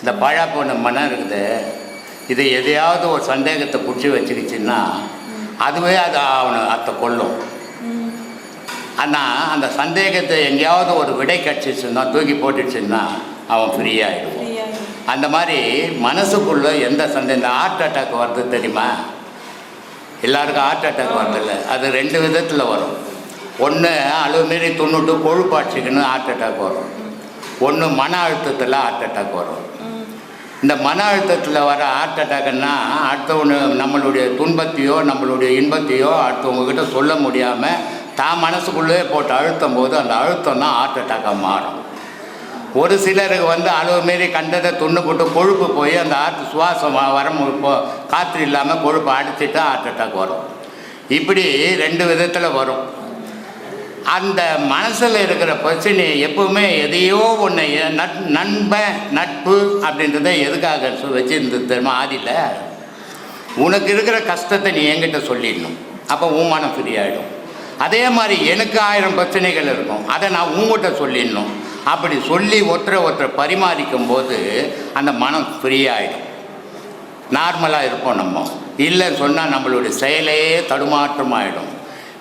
இந்த பழா போன மனம் இருக்குது. இது எதையாவது ஒரு சந்தேகத்தை பிடிச்சி வச்சுக்கிச்சுன்னா அதுவே அது அவனை அத்தை கொல்லும். ஆனால் அந்த சந்தேகத்தை எங்கேயாவது ஒரு விடை கிடச்சிச்சுன்னா தூக்கி போட்டுச்சுன்னா அவன் ஃப்ரீ ஆகிடுவான் அந்த மாதிரி மனசுக்குள்ளே எந்த சந்தேகம் இந்த ஹார்ட் அட்டாக் வருது தெரியுமா? எல்லாருக்கும் ஹார்ட் அட்டாக் வருதில்ல. அது ரெண்டு விதத்தில் வரும். ஒன்று அளவு மீறி தொண்ணூட்டு கொழுப்பாட்சிக்குன்னு ஹார்ட் அட்டாக் வரும். ஒன்று மன அழுத்தத்தில் ஹார்ட் அட்டாக் வரும். இந்த மன அழுத்தத்தில் வர ஹார்ட் அட்டாக்னா அடுத்தவனு நம்மளுடைய துன்பத்தையோ நம்மளுடைய இன்பத்தையோ அடுத்தவங்கக்கிட்ட சொல்ல முடியாமல் தான் மனசுக்குள்ளே போட்டு அழுத்தும் போது அந்த அழுத்தம் தான் ஹார்ட் அட்டாக்காக மாறும். ஒரு சிலருக்கு வந்து அளவு மாரி கண்டதை துண்ணு போட்டு கொழுப்பு போய் அந்த ஆற்று சுவாசம் வர மு- காற்று இல்லாமல் கொழுப்பு அடிச்சிட்டு ஹார்ட் அட்டாக் வரும். இப்படி ரெண்டு விதத்தில் வரும். அந்த மனசில் இருக்கிற பிரச்சனை எப்பவுமே எதையோ ஒன்று நட் நண்பன் நட்பு அப்படின்றத எதுக்காக வச்சுருந்தது தெரியுமா ஆதியில்? உனக்கு இருக்கிற கஷ்டத்தை நீ என்கிட்ட சொல்லிடணும். அப்போ உன் மனம் ஃப்ரீ ஆகிடும் அதே மாதிரி எனக்கு ஆயிரம் பிரச்சனைகள் இருக்கும். அதை நான் உங்ககிட்ட சொல்லிடணும். அப்படி சொல்லி ஒருத்தரை ஒருத்தர் பரிமாறிக்கும் போது அந்த மனம் ஃப்ரீயாகிடும் நார்மலாக இருப்போம் நம்ம. இல்லைன்னு சொன்னால் நம்மளுடைய செயலே தடுமாற்றமாகிடும்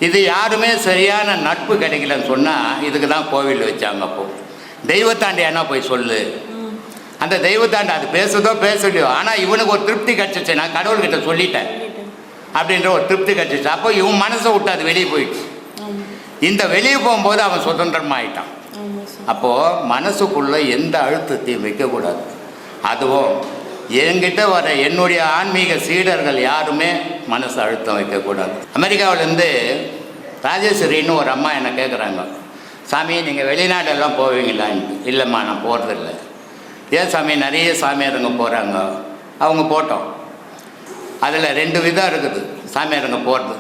இது யாருமே சரியான நட்பு கிடைக்கலன்னு சொன்னால் இதுக்கு தான் கோவில் வச்சாங்க அப்போ. தெய்வத்தாண்டியானா போய் சொல்லு? அந்த தெய்வத்தாண்டி அது பேசுதோ பேசலையோ. ஆனால் இவனுக்கு ஒரு திருப்தி கிடச்சிச்சு. நான் கடவுள்கிட்ட சொல்லிட்டேன். அப்படின்ற ஒரு திருப்தி கிடச்சிச்சு. அப்போ இவன் மனசை விட்டு அது வெளியே போயிடுச்சு. இந்த வெளியே போகும்போது அவன் சுதந்திரமாயிட்டான் அப்போது மனசுக்குள்ளே எந்த அழுத்தத்தையும் வைக்கக்கூடாது. அதுவும் என்கிட்ட வர என்னுடைய ஆன்மீக சீடர்கள் யாருமே மனசு அழுத்தம் வைக்கக்கூடாது. அமெரிக்காவிலேருந்து ராஜேஸ்வரின்னு ஒரு அம்மா என்னை கேட்குறாங்க சாமி நீங்கள் வெளிநாடெல்லாம் போவீங்களான்னு இல்லைம்மா நான் போகிறதில்ல ஏன் சாமி நிறைய சாமியாருங்க போகிறாங்க அவங்க போட்டோம். அதில் ரெண்டு விதம் இருக்குது சாமியாருங்க போகிறது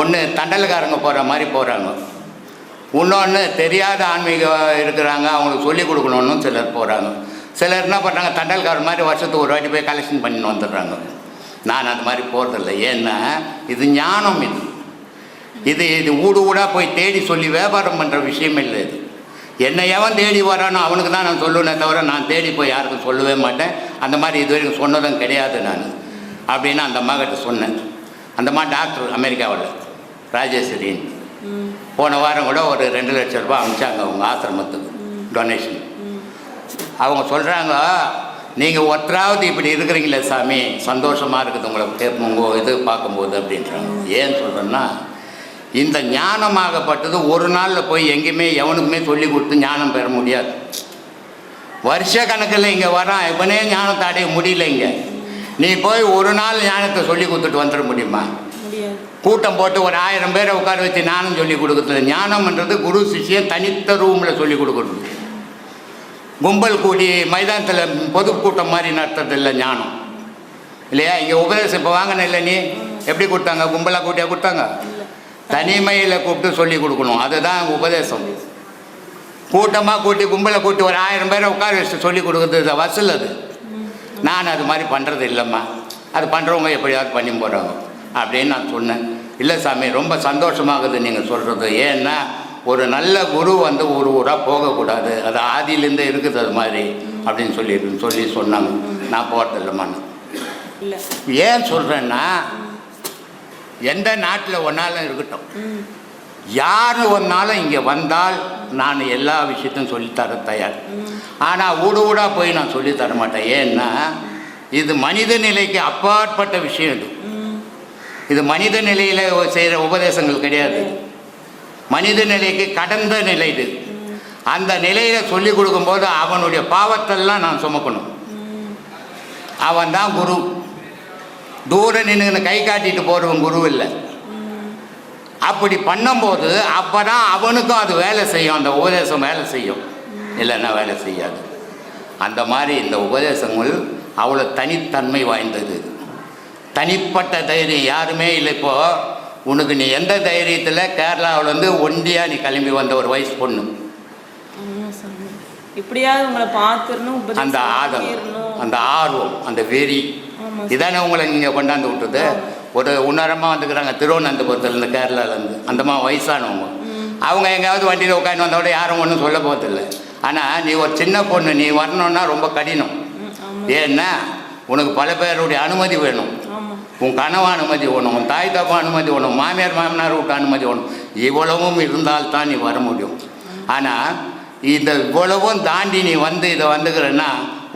ஒன்று தண்டல்காரங்க போகிற மாதிரி போகிறாங்க இன்னொன்று தெரியாத ஆன்மீகம் இருக்கிறாங்க அவங்களுக்கு சொல்லிக் கொடுக்கணுன்னு சிலர் போகிறாங்க சிலர் என்ன பண்ணுறாங்க தண்டல்காரர் மாதிரி வருஷத்துக்கு ஒரு வாட்டி போய் கலெக்ஷன் பண்ணின்னு வந்துடுறாங்க. நான் அந்த மாதிரி போகிறதில்ல ஏன்னா இது ஞானம் இது. இது இது ஊடு ஊடாக போய் தேடி சொல்லி வியாபாரம் பண்ணுற விஷயம் இல்லை இது. என்னை எவன் தேடி வரானோ அவனுக்கு தான் நான் சொல்லுவேனே தவிர நான் தேடி போய் யாருக்கும் சொல்லவே மாட்டேன். அந்த மாதிரி இது வரைக்கும் சொன்னதும் கிடையாது நான். அப்படின்னு அந்த அம்மா கிட்ட சொன்னேன். அந்த அம்மா டாக்டர் அமெரிக்காவில் ராஜேஸ்வரின்னு. போன வாரம் கூட ஒரு ரெண்டு லட்சம் ரூபாய் அனுப்பிச்சாங்க அவங்க ஆசிரமத்துக்கு டொனேஷன் அவங்க சொல்கிறாங்க நீங்கள் ஒற்றாவது இப்படி இருக்கிறீங்களே சாமி சந்தோஷமாக இருக்குது உங்களை கே- உங்கள் இது பார்க்கும்போது அப்படின்றாங்க. ஏன் சொல்கிறேன்னா இந்த ஞானமாகப்பட்டது ஒரு நாளில் போய் எங்கேயுமே எவனுக்குமே சொல்லி கொடுத்து ஞானம் பெற முடியாது. வருஷ கணக்கில் இங்கே வரான் இவனே ஞானத்தை அடைய முடியல இங்கே. நீ போய் ஒரு நாள் ஞானத்தை சொல்லி கொடுத்துட்டு வந்துட முடியுமா? கூட்டம் போட்டு ஒரு ஆயிரம் பேரை உட்கார வச்சு ஞானம் சொல்லி கொடுக்குறது. ஞானம்ன்றது குரு சிஷ்யன் தனித்த ரூமில் சொல்லி கொடுக்குறது கும்பல் கூடி மைதானத்தில் பொதுக்கூட்டம் மாதிரி நடத்துறதில்ல ஞானம். இல்லையா? இங்கே உபதேசம் இப்போ வாங்கின இல்லை நீ? எப்படி கொடுத்தாங்க? கும்பலாக கூட்டியாக கொடுத்தாங்க? தனிமையில் கூப்பிட்டு சொல்லி கொடுக்கணும். அதுதான் உபதேசம். கூட்டமாக கூட்டி கும்பலை கூட்டி ஒரு ஆயிரம் பேரை உட்கார வச்சு சொல்லி கொடுக்குறது வசூல் அது. நான் அது மாதிரி பண்ணுறது இல்லைம்மா. அது பண்ணுறவங்க எப்படியாவது பண்ணி போகிறாங்க அப்படின்னு நான் சொன்னேன். இல்லை சாமி ரொம்ப சந்தோஷமாகுது நீங்கள் சொல்கிறது ஏன்னா ஒரு நல்ல குரு வந்து ஒரு ஊராக போகக்கூடாது. அது ஆதியிலேருந்தே இருக்குது அது மாதிரி அப்படின்னு சொல்லி சொல்லி சொன்னாங்க. நான் போகிறதில்லம்மான்னு ஏன் சொல்கிறேன்னா எந்த நாட்டில் ஒன்றாலும் இருக்கட்டும். யார் ஒன்றாலும் இங்கே வந்தால் நான் எல்லா விஷயத்தையும் சொல்லித்தர தயார். ஆனால் ஊடு ஊடாக போய் நான் சொல்லித் தர மாட்டேன். ஏன்னா இது மனித நிலைக்கு அப்பாற்பட்ட விஷயம் இது. இது மனித நிலையில் செய்கிற உபதேசங்கள் கிடையாது. மனித நிலைக்கு கடந்த நிலை இது. அந்த நிலையில் சொல்லி கொடுக்கும்போது அவனுடைய பாவத்தெல்லாம் நான் சுமக்கணும். அவன் தான் குரு. தூர நின்று கை காட்டிட்டு போகிறவன் குரு இல்லை. அப்படி பண்ணும்போது அப்போ தான் அவனுக்கும் அது வேலை செய்யும். அந்த உபதேசம் வேலை செய்யும். இல்லைன்னா வேலை செய்யாது. அந்த மாதிரி இந்த உபதேசங்கள் அவ்வளோ தனித்தன்மை வாய்ந்தது. தனிப்பட்ட தைரியம் யாருமே இல்லை இப்போது உனக்கு நீ எந்த தைரியத்தில் கேரளாவில் வந்து ஒண்டியாக நீ கிளம்பி வந்த ஒரு வயசு பொண்ணு? இப்படியாவது உங்களை பார்த்துடணும் அந்த ஆதம் அந்த ஆர்வம் அந்த வெறி. இதானே உங்களை நீங்கள் கொண்டாந்து விட்டது? ஒரு உன்னரமாக வந்துக்கிறாங்க திருவனந்தபுரத்துலேருந்து கேரளாலேருந்து அந்தமா வயசானவங்க. அவங்க எங்கேயாவது வண்டியில் உட்காந்து வந்தோட யாரும் ஒன்றும் சொல்ல போகிறதில்ல ஆனால் நீ ஒரு சின்ன பொண்ணு நீ வரணும்னா ரொம்ப கடினம். ஏன்னா உனக்கு பல பேருடைய அனுமதி வேணும். உன் கனவு அனுமதி ஒன்று உன் தாய் தப்பா அனுமதி ஒன்று மாமியார் மாமனார் விட்டு அனுமதி ஒன்று இவ்வளவும் இருந்தால்தான் நீ வர முடியும். ஆனால் இந்த இவ்வளவும் தாண்டி நீ வந்து இதை வந்துக்கிறன்னா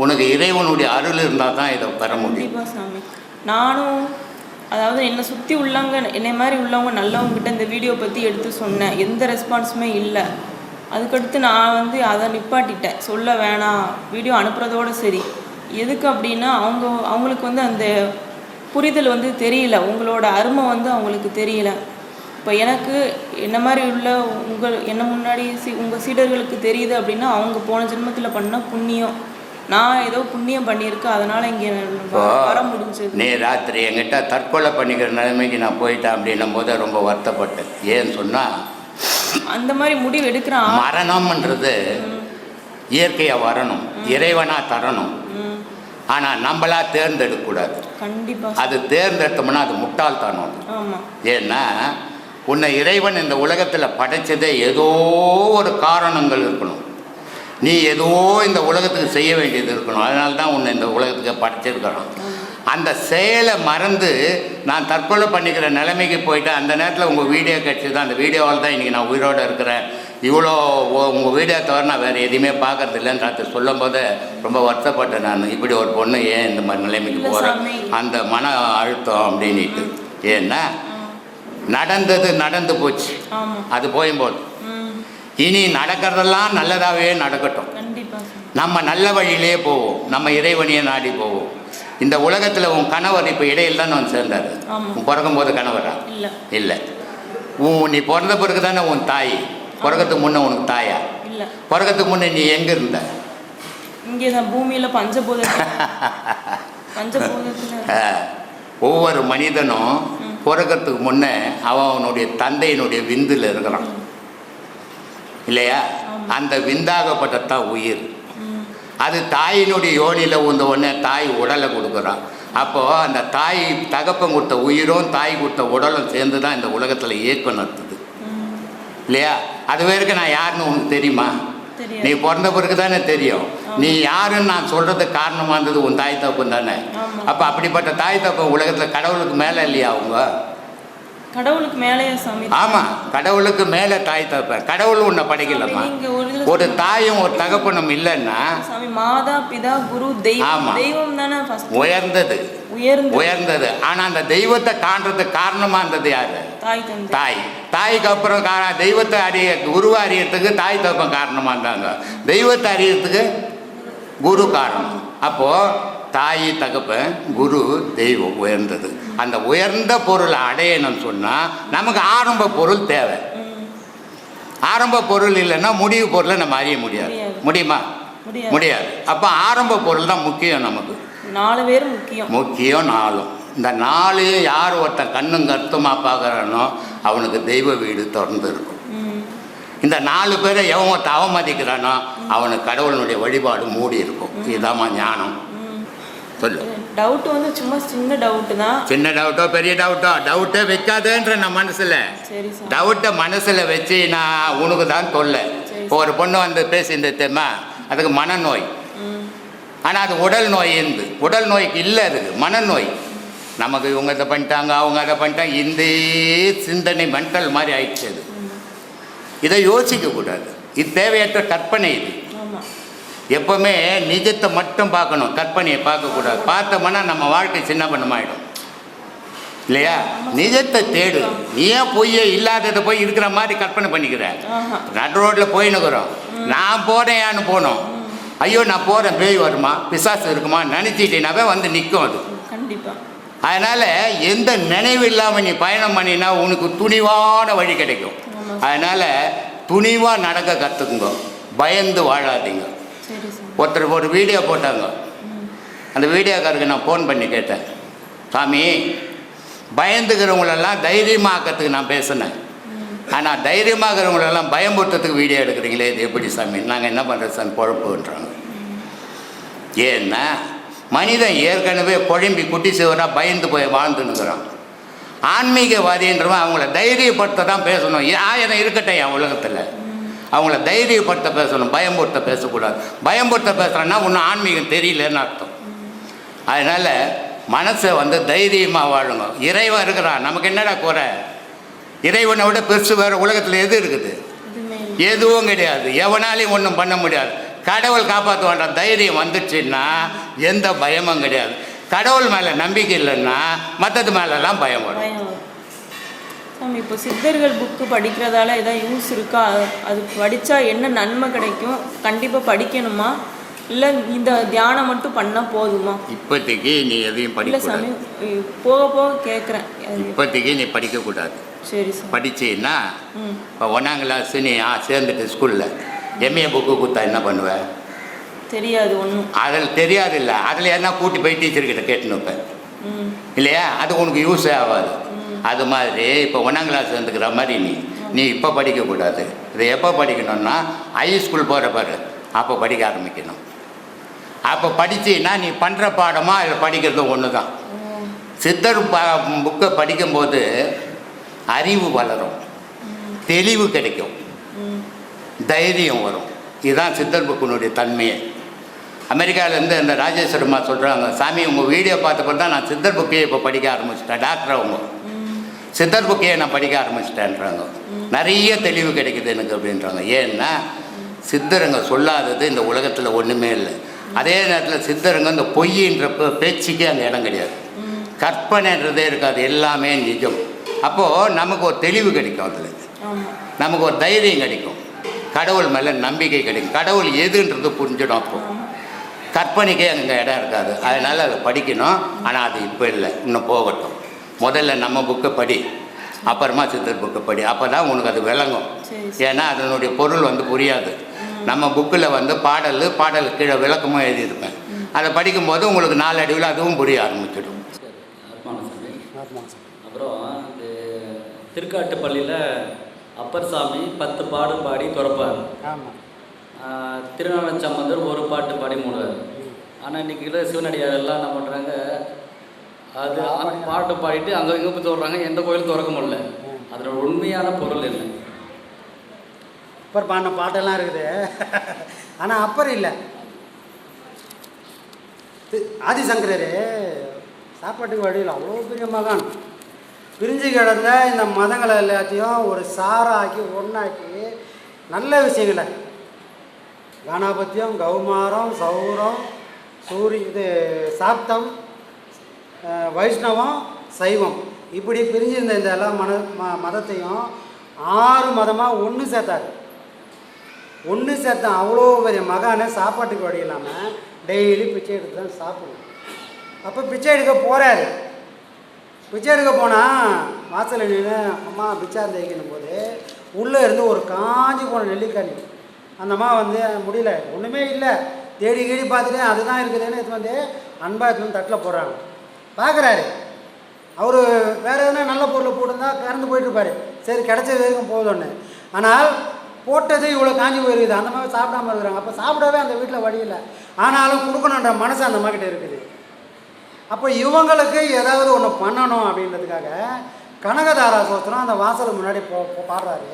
உனக்கு இறைவனுடைய அருள் இருந்தால் தான் இதை பெற முடியும். சாமி. நானும் அதாவது என்னை சுற்றி உள்ளவங்க என்னை மாதிரி உள்ளவங்க நல்லவங்க கிட்ட இந்த வீடியோ பற்றி எடுத்து சொன்னேன். எந்த ரெஸ்பான்ஸுமே இல்லை. அதுக்கடுத்து நான் வந்து அதை நிப்பாட்டிட்டேன். சொல்ல வேணாம். வீடியோ அனுப்புகிறதோட சரி. எதுக்கு அப்படின்னா அவங்க அவங்களுக்கு வந்து அந்த புரிதல் வந்து தெரியல. உங்களோட அருமை வந்து அவங்களுக்கு தெரியல. இப்போ எனக்கு என்ன மாதிரி உள்ள உங்கள் என்ன முன்னாடி சி உங்கள் சீடர்களுக்கு தெரியுது அப்படின்னா அவங்க போன ஜென்மத்தில் பண்ண புண்ணியம். நான் ஏதோ புண்ணியம் பண்ணியிருக்கேன் அதனால் இங்கே வர முடிஞ்சது. நீ ராத்திரி என்கிட்ட தற்கொலை பண்ணிக்கிற நிலைமைக்கு நான் போயிட்டேன் அப்படின்னும் போது ரொம்ப வருத்தப்பட்டேன். ஏன்னு சொன்னால் அந்த மாதிரி முடிவு எடுக்கிறான். மரணம்ன்றது இயற்கையாக வரணும். இறைவனாக தரணும். ஆனால் நம்மளா தேர்ந்தெடுக்கக்கூடாது கண்டிப்பாக அது தேர்ந்தெடுத்தோம்னா அது முட்டாள்தனம் ஏன்னா உன்னை இறைவன் இந்த உலகத்தில் படைச்சதே ஏதோ ஒரு காரணங்கள் இருக்கணும். நீ ஏதோ இந்த உலகத்துக்கு செய்ய வேண்டியது இருக்கணும். அதனால தான் உன்னை இந்த உலகத்துக்கு படைச்சிருக்கிறான் அந்த செயலை மறந்து நான் தற்கொலை பண்ணிக்கிற நிலைமைக்கு போயிட்டு அந்த நேரத்தில் உங்கள் வீடியோ கிடச்சி தான் அந்த வீடியோவால் தான் இன்றைக்கி நான் உயிரோடு இருக்கிறேன். இவ்வளோ உங்கள் வீடியோ தவிர நான் வேறு எதையுமே பார்க்கறது இல்லைன்னு சொல்லும் போது ரொம்ப வருத்தப்பட்டேன் நான். இப்படி ஒரு பொண்ணு ஏன் இந்த மாதிரி நிலைமைக்கு போகிறேன். அந்த மன அழுத்தம் அப்படின்ட்டு ஏன்னா நடந்தது நடந்து போச்சு. அது போயும்போது. இனி நடக்கிறதெல்லாம் நல்லதாகவே நடக்கட்டும். நம்ம நல்ல வழியிலே போவோம். நம்ம இறைவனையே நாடி போவோம். இந்த உலகத்தில் உன் கணவர் இப்போ இடையில் தான் வந்து சேர்ந்தார். உன் பிறக்கும் போது கணவரா? இல்லை. உன் நீ பிறந்த பிறகு தானே உன் தாய்? பிறக்கிறதுக்கு முன்னே உனக்கு தாயா? இல்லை. பிறக்கிறதுக்கு முன்னே நீ எங்கே இருந்த? இங்கே தான் பூமியில் ஆஹ், ஒவ்வொரு மனிதனும் பிறக்கிறதுக்கு முன்னே அவன் அவனுடைய தந்தையினுடைய விந்தில் இருக்கிறான். இல்லையா? அந்த விந்தாகப்பட்டதான் உயிர். அது தாயினுடைய யோனியில் உந்த உடனே தாய் உடலை கொடுக்குறான் அப்போது அந்த தாய் தகப்பன் கொடுத்த உயிரும் தாய் கொடுத்த உடலும் சேர்ந்து தான் இந்த உலகத்தில் இயக்கம் நடத்துது ம் இல்லையா? அது வரைக்கும் நான் யாருன்னு உனக்கு தெரியுமா? நீ பிறந்த பிறகு தானே தெரியும். நீ யாருன்னு நான் சொல்கிறதுக்கு காரணமாக இருந்தது உன் தாய் தகப்பன் தானே. அப்போ அப்படிப்பட்ட தாய் தகப்பன் உலகத்தில் கடவுளுக்கு மேலே இல்லையா அவங்க? கடவுளுக்கு சாமி? ஆமாம் கடவுளுக்கு மேலே தாய் தகப்பன் கடவுள் உன்னை படைக்கலம்மா ஒரு தாயும் ஒரு தகப்பனும் இல்லைன்னா சாமி மாதா பிதா குரு தெய்வம். தெய்வம் தானே உயர்ந்தது. உயர்ந்த உயர்ந்தது. ஆனால் அந்த தெய்வத்தை காண்றதுக்கு காரணமாக இருந்தது யாரு? தாய் தாய்க்கு அப்புறம் கா தெய்வத்தை அறிய குருவை அறியறதுக்கு தாய் தப்பம் காரணமாக இருந்தாங்க. தெய்வத்தை அறியறதுக்கு குரு காரணம். அப்போது தாய் தகப்பன் குரு தெய்வம் உயர்ந்தது. அந்த உயர்ந்த பொருளை அடையணும்னு சொன்னால் நமக்கு ஆரம்ப பொருள் தேவை. ஆரம்ப பொருள் இல்லைன்னா முடிவு பொருளை நம்ம அறிய முடியாது. முடியுமா? முடியாது. முடியாது. அப்போ ஆரம்ப பொருள் தான் முக்கியம் நமக்கு. நாலு பேர் முக்கியம். முக்கியம் நாளும் இந்த நாலு யார் ஒருத்தன் கண்ணும் கருத்துமாக பார்க்குறானோ அவனுக்கு தெய்வ வீடு திறந்து இருக்கும் ம். இந்த நாலு பேரை எவன் அவமதிக்கிறானோ அவனுக்கு கடவுளுடைய வழிபாடு மூடி இருக்கும். இதுதாம்மா ஞானம். சொல்லு. டவுட் வந்து சும்மா சின்ன டவுட்டு தான். சின்ன டவுட்டோ பெரிய டவுட்டோ டவுட்டே வைக்காதேன்ற நான் மனசில். டவுட்டை மனசில் வச்சு நான் உனக்கு தான் தொல்லை. இப்போ ஒரு பொண்ணு வந்து பேசியிருந்த தெரியுமா? அதுக்கு மனநோய். ஆனால் அது உடல் நோய் இருந்து உடல் நோய்க்கு இல்லை அதுக்கு மனநோய். நமக்கு இவங்க இதை பண்ணிட்டாங்க அவங்க அதை பண்ணிட்டாங்க. இந்த சிந்தனை மென்டல் மாதிரி ஆயிடுச்சு அது இதை யோசிக்கக்கூடாது இது தேவையற்ற கற்பனை இது. எப்பவுமே நிஜத்தை மட்டும் பார்க்கணும். கற்பனையை பார்க்கக்கூடாது பார்த்தோம்னா நம்ம வாழ்க்கை சின்ன பண்ணமாயிடும் இல்லையா நிஜத்தை தேடு. நீ ஏன் பொய்யை இல்லாததை போய் இருக்கிற மாதிரி கற்பனை பண்ணிக்கிற? நடு ரோட்டில் போயின்னுக்குறோம் நான் போனேன்னு போனோம். ஐயோ நான் போகிறேன் பேய் வருமா? பிசாசு இருக்குமா? நினச்சிட்டேனாவே வந்து நிற்கும் அது. கண்டிப்பா. அதனால் எந்த நினைவு இல்லாமல் நீ பயணம் பண்ணினா உனக்கு துணிவான வழி கிடைக்கும். அதனால் துணிவாக நடக்க கற்றுக்குங்க பயந்து வாழாதீங்க. ஒருத்தர் ஒரு வீடியோ போட்டாங்க. அந்த வீடியோக்காருக்கு நான் ஃபோன் பண்ணி கேட்டேன். சாமி பயந்துக்கிறவங்களெல்லாம் தைரியமாக்கிறதுக்கு நான் பேசினேன். ஆனால் தைரியமாகிறவங்களெல்லாம் பயமுறுத்துறதுக்கு வீடியோ எடுக்கிறீங்களே இது எப்படி சாமி? நாங்கள் என்ன பண்ணுறது சாமி? பொழப்புன்றாங்க. ஏன்னா மனிதன் ஏற்கனவே குழம்பி குட்டி சிவராக பயந்து போய் வாழ்ந்துன்னுக்குறான். ஆன்மீகவாதின்றவன் அவங்கள தைரியப்படுத்த தான் பேசணும். ஆயிரம் இருக்கட்டும் என் உலகத்தில். அவங்கள தைரியப்படுத்த பேசணும் பயமுறுத்த பேசக்கூடாது. பயமுறுத்த பேசுகிறேன்னா ஒன்றும் ஆன்மீகம் தெரியலன்னு அர்த்தம். அதனால் மனசை வந்து தைரியமாக வாழுங்க இறைவன் இருக்கிறான். நமக்கு என்னடா குறை? இறைவனை விட பெருசு வேறு உலகத்தில் எது இருக்குது? எதுவும் கிடையாது. எவனாலையும் ஒன்றும் பண்ண முடியாது. கடவுள் காப்பாற்றுவான்ற தைரியம் வந்துச்சுன்னா எந்த பயமும் கிடையாது. கடவுள் மேலே நம்பிக்கை இல்லைன்னா மற்றது மேலெல்லாம் பயம் வரும். இப்போ சித்தர்கள் புக்கு படிக்கிறதால ஏதாவது யூஸ் இருக்கா? அது- படித்தா என்ன நன்மை கிடைக்கும்? கண்டிப்பாக படிக்கணுமா? இல்லை இந்த தியானம் மட்டும் பண்ணால் போதுமா? இப்போதைக்கு நீ எதையும் படிக்கக்கூடாது. சாமி போக போக கேட்குறேன் இப்போதைக்கு நீ படிக்கக்கூடாது. சரி படிச்சீன்னா இப்போ ஒன்றாம் கிளாஸ் நீ ஆ சேர்ந்துட்டு ஸ்கூலில் எம்ஏ புக்கு கொடுத்தா என்ன பண்ணுவ? தெரியாது ஒன்றும் அதில் தெரியாது இல்லை அதில் என்ன கூட்டி போய் டீச்சர்கிட்ட கேட்டுன்னு வைப்பேன் இல்லையா? அது உனக்கு யூஸே ஆகாது. அது மாதிரி இப்போ ஒன்றாம் கிளாஸ் வந்துக்கிற மாதிரி நீ நீ இப்போ படிக்கக்கூடாது இதை எப்போ படிக்கணும்னா ஹை ஸ்கூல் போகிற பாரு. அப்போ படிக்க ஆரம்பிக்கணும். அப்போ படிச்சீன்னா நீ பண்ணுற பாடமா அதில் படிக்கிறதும் ஒன்று தான் சித்தர் ப புக்கை படிக்கும்போது அறிவு வளரும். தெளிவு கிடைக்கும். தைரியம் வரும். இதுதான் சித்தர் புக்கினுடைய தன்மையே. அமெரிக்காவிலேருந்து இந்த ராஜேஸ்வரம்மா சொல்கிறாங்க சாமி உங்கள் வீடியோ பார்த்தப்ப தான் நான் சித்தர் புக்கையே இப்போ படிக்க ஆரம்பிச்சிட்டேன் டாக்டர் அவங்க சித்தர் புக்கையே நான் படிக்க ஆரம்பிச்சிட்டேன்றாங்க. நிறைய தெளிவு கிடைக்குது எனக்கு அப்படின்றாங்க. ஏன்னா சித்தருங்க சொல்லாதது இந்த உலகத்தில் ஒன்றுமே இல்லை. அதே நேரத்தில் சித்தருங்க இந்த பொய்யின்ற பே- பேச்சுக்கே அங்கே இடம் கிடையாது. கற்பனைன்றதே இருக்காது எல்லாமே நிஜம். அப்போது நமக்கு ஒரு தெளிவு கிடைக்கும் அதில். நமக்கு ஒரு தைரியம் கிடைக்கும். கடவுள் மேலே நம்பிக்கை கிடைக்கும். கடவுள் எதுன்றது புரிஞ்சிடும் அப்போ. கற்பனைக்கே அங்கே இடம் இருக்காது. அதனால் அதை படிக்கணும். ஆனால் அது இப்போ இல்லை. இன்னும் போகட்டும். முதல்ல நம்ம புக்கை படி. அப்புறமா சித்தர் புக்கை படி. அப்போ தான் உனக்கு அது விளங்கும். ஏன்னா அதனுடைய பொருள் வந்து புரியாது. நம்ம புக்கில் வந்து பாடல் பாடல் கீழே விளக்கமும் எழுதியிருப்பேன். அதை படிக்கும்போது உங்களுக்கு நாளடைவில் அதுவும் புரிய ஆரம்பிச்சிடும். அப்புறம் திருக்காட்டுப்பள்ளியில் அப்பர் சாமி பத்து பாடு பாடி துறப்பார். ஆமாம் திருநாளச்சம்பந்தர் ஒரு பாட்டு பாடி மூடுவார். ஆனால் இன்றைக்கி சிவனடியார் எல்லாம் என்ன பண்ணுறாங்க அது பாட்டு பாடிட்டு அங்கே இங்கே போய் சொல்கிறாங்க எந்த கோயிலும் திறக்க முடியல. அதோட உண்மையான பொருள் இல்லை அப்பர் பாடின பாட்டெல்லாம் இருக்குது. ஆனால் அப்பர் இல்லை. ஆதிசங்கரர் சாப்பாட்டுக்கு வழியில் அவ்வளோ பெரிய மகான். பிரிஞ்சு கிடந்த இந்த மதங்களை எல்லாத்தையும் ஒரு சாராக்கி ஒன்றாக்கி நல்ல விஷயங்களை. கணபத்தியம் கௌமாரம் சௌரம் சூரி இது சாப்தம் வைஷ்ணவம் சைவம். இப்படி பிரிஞ்சிருந்த இந்த எல்லா மத ம மதத்தையும் ஆறு மதமாக ஒன்று சேர்த்தாரு. ஒன்று சேர்த்தான் அவ்வளோ பெரிய மகானை சாப்பாட்டுக்கு வழி இல்லாமல் டெய்லி பிச்சை எடுத்து தான் சாப்பிடுவோம் அப்போ பிச்சை எடுக்க போகிறாரு பிச்சை எடுக்க போனால் வாசலில் நின்று அம்மா பிச்சா தேய்க்கணும் போது உள்ளே இருந்து ஒரு காஞ்சி போன நெல்லிக்கனி அந்த அம்மா வந்து முடியல ஒன்றுமே இல்லை. தேடி கீடி பார்த்துட்டு அதுதான் இருக்குதுன்னு எடுத்து வந்து அன்பாக எடுத்து தட்டில் போடுறாங்க. பார்க்குறாரு அவர் வேறு எதுனா நல்ல பொருளை போட்டிருந்தா கறந்து போயிட்டுருப்பாரு சரி கிடச்ச வேகம் போதும்னு. ஆனால் போட்டது இவ்வளோ காஞ்சி போயிருக்குது. அந்த மாதிரி சாப்பிடாம இருக்கிறாங்க. அப்போ சாப்பிடவே அந்த வீட்டில் வழி இல்லை. ஆனாலும் கொடுக்கணுன்ற மனசு அந்த அம்மா இருக்குது. அப்போ இவங்களுக்கு ஏதாவது ஒன்று பண்ணணும் அப்படின்றதுக்காக கனகதாரா சோத்திரம் அந்த வாசலுக்கு முன்னாடி போ பாடுறாரு.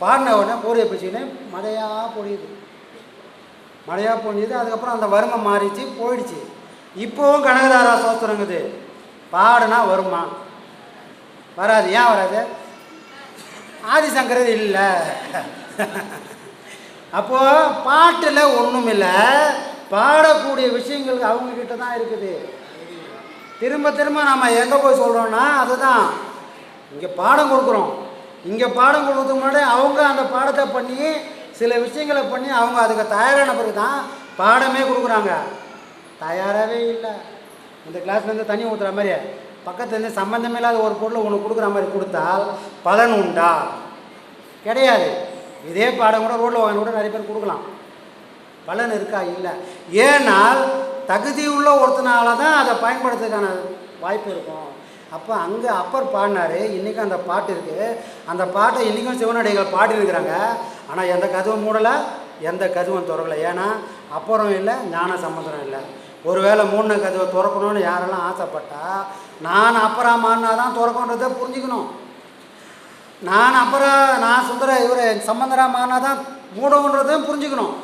பாடின உடனே பூரிய பிடிச்சின்னு மழையாக பொழியுது. மழையாக பொழியுது அதுக்கப்புறம் அந்த வறுமை மாறிச்சு போயிடுச்சு. இப்போவும் கனகதாரா சோத்திரங்குது பாடுனா வருமா? வராது. ஏன் வராது? ஆதிசங்கரது இல்லை. அப்போது பாட்டில் ஒன்றும் இல்லை பாடக்கூடிய விஷயங்கள் அவங்கக்கிட்ட தான் இருக்குது. திரும்ப திரும்ப நம்ம எங்கே போய் சொல்கிறோன்னா அதுதான். இங்கே பாடம் கொடுக்குறோம். இங்கே பாடம் கொடுக்கறதுக்கு முன்னாடி அவங்க அந்த பாடத்தை பண்ணி சில விஷயங்களை பண்ணி அவங்க அதுக்கு தயாரான பிறகு தான் பாடமே கொடுக்குறாங்க. தயாராகவே இல்லை. இந்த கிளாஸ்லேருந்து தண்ணி ஊற்றுற மாதிரி பக்கத்துலேருந்து சம்மந்தமே இல்லாத ஒரு பொருளை ஒன்று கொடுக்குற மாதிரி கொடுத்தால் பலன் உண்டா? கிடையாது. இதே பாடம் கூட ரோட்டில் வாங்க கூட நிறைய பேர் கொடுக்கலாம். பலன் இருக்கா? இல்லை. ஏனால் தகுதி உள்ள ஒருத்தனால தான் அதை பயன்படுத்துறதுக்கான வாய்ப்பு இருக்கும். அப்போ அங்கே அப்பர் பாடினாரு இன்றைக்கும் அந்த பாட்டு இருக்குது அந்த பாட்டை இன்றைக்கும் சிவனடிகள் பாடியிருக்கிறாங்க. ஆனால் எந்த கதவும் மூடலை எந்த கதவும் திறக்கலை. ஏன்னா அப்புறம் இல்லை ஞான சம்பந்தம் இல்லை. ஒருவேளை மூணு கதவை திறக்கணும்னு யாரெல்லாம் ஆசைப்பட்டா நான் அப்புறம் மாறினா தான் திறக்கன்றதை புரிஞ்சுக்கணும். நான் அப்புறம் நான் சுந்தர இவர் சம்பந்தரா மாறினா தான் மூடன்றதையும் புரிஞ்சுக்கணும்.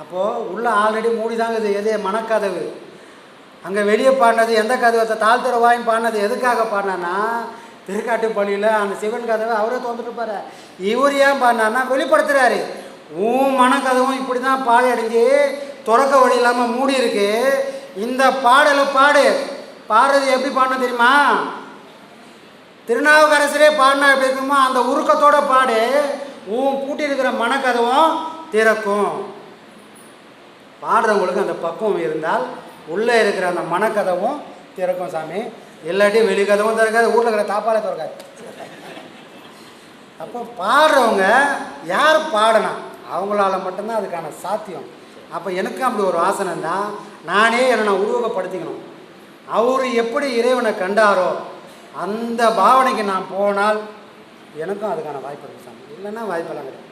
அப்போது உள்ளே ஆல்ரெடி மூடி தாங்க இது. எது? மனக்கதவு. அங்கே வெளியே பாடினது எந்த கதவை? தாழ்த்துற வாயும் பாடினது எதுக்காக பாடினான்னா திருக்காட்டுப்பள்ளியில் அந்த சிவன் கதவை அவரே தோந்துட்டு இவர் ஏன் பாடினார்னா வெளிப்படுத்துகிறாரு உன் மனக்கதவும் இப்படி தான் பாடி அடைஞ்சு திறக்க வழி இல்லாமல் மூடி இருக்கு. இந்த பாடலை பாடு. பாடுறது எப்படி பாடணும் தெரியுமா? திருநாவுக்கரசரே பாடினா எப்படி இருக்குமோ அந்த உருக்கத்தோட பாடு. உன் பூட்டி இருக்கிற மனக்கதவும் திறக்கும். பாடுறவங்களுக்கு அந்த பக்குவம் இருந்தால் உள்ளே இருக்கிற அந்த மனக்கதவும் திறக்கும் சாமி. இல்லாட்டி வெளிக்கதவும் திறக்காது ஊரில் இருக்கிற தாப்பாலே திறக்காது. அப்போ பாடுறவங்க யார் பாடணும் அவங்களால மட்டும்தான் அதுக்கான சாத்தியம். அப்போ எனக்கும் அப்படி ஒரு வாசனை தான் நானே என்னை நான் உருவகப்படுத்திக்கணும். அவர் எப்படி இறைவனை கண்டாரோ அந்த பாவனைக்கு நான் போனால் எனக்கும் அதுக்கான வாய்ப்பு இருக்குது சாமி. இல்லைன்னா வாய்ப்பெல்லாம் கிடையாது.